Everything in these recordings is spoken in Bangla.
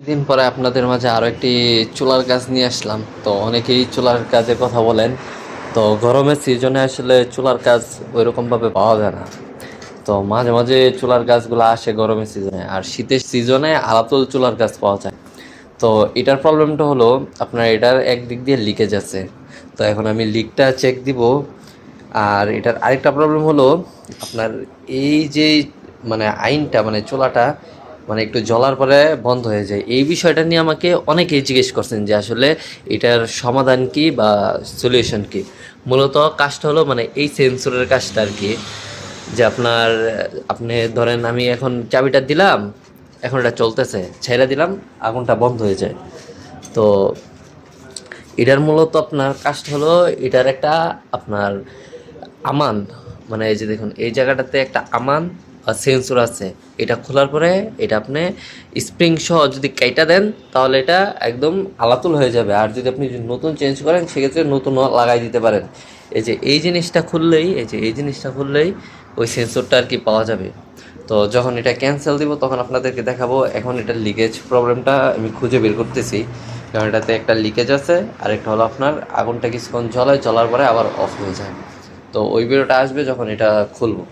দিন পরে আপনাদের মাঝে আরও একটি চুলার কাজ নিয়ে আসলাম। তো অনেকেই চুলার কাজের কথা বলেন। তো গরমের সিজনে আসলে চুলার কাজ ওইরকম ভাবে পাওয়া যায় না। তো মাঝে মাঝে চুলার গাছগুলো আসে গরমের সিজনে। আর শীতের সিজনে আলাদা চুলার গাছ পাওয়া যায়। তো এটার প্রবলেমটা হলো আপনার এটার একদিক দিয়ে লিকেজ আছে। তো এখন আমি লিকটা চেক দিব। আর এটার আরেকটা প্রবলেম হলো আপনার এই যে মানে আইনটা মানে চুলাটা মানে একটু জ্বলার পরে বন্ধ হয়ে যায়। এই বিষয়টা নিয়ে আমাকে অনেকেই জিজ্ঞেস করছেন যে আসলে এটার সমাধান কি বা সলিউশন কি? মূলত কাজটা হলো মানে এই সেন্সরের কাজটা আর কি, যে আপনার, আপনি ধরেন আমি এখন চাবিটা দিলাম, এখন এটা চলতেছে, ছেড়ে দিলাম, আগুনটা বন্ধ হয়ে যায়। তো এটার মূলত আপনার কাজটা হলো এটার একটা আপনার আমান মানে এই যে দেখুন, এই জায়গাটাতে একটা আমান সেন্সর আছে, এটা খোলার পরে এটা আপনি স্প্রিং সহ যদি কেটা দেন, তাহলে এটা একদম আলাতুল হয়ে যাবে। আর যদি আপনি নতুন চেঞ্জ করেন, সেক্ষেত্রে নতুন লাগাই দিতে পারেন। এই যে এই জিনিসটা খুললেই, এই যে এই জিনিসটা খুললেই ওই সেন্সরটা আর কি পাওয়া যাবে। তো যখন এটা ক্যান্সেল দিব, তখন আপনাদেরকে দেখাবো, এখন এটা লিকেজ প্রবলেমটা আমি খুঁজে বের করতেছি। কারণ এটাতে একটা লিকেজ আছে আর একটা হলো আপনার আগুনটা কিছুক্ষণ জ্বলায় জ্বলার পরে আবার অফ হয়ে যায়। তো ওই ভিডিওটা আসবে যখন এটা খুলবো।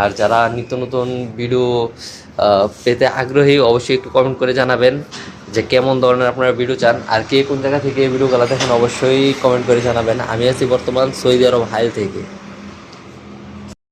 আর যারা নিত্য নতুন ভিডিও পেতে আগ্রহী, অবশ্যই একটু কমেন্ট করে জানাবেন যে কেমন ধরনের আপনারা ভিডিও চান। আর কে কোন জায়গা থেকে এই ভিডিওগুলো দেখেন, অবশ্যই কমেন্ট করে জানাবেন। আমি আছি বর্তমান সৌদি আরব হাইল থেকে।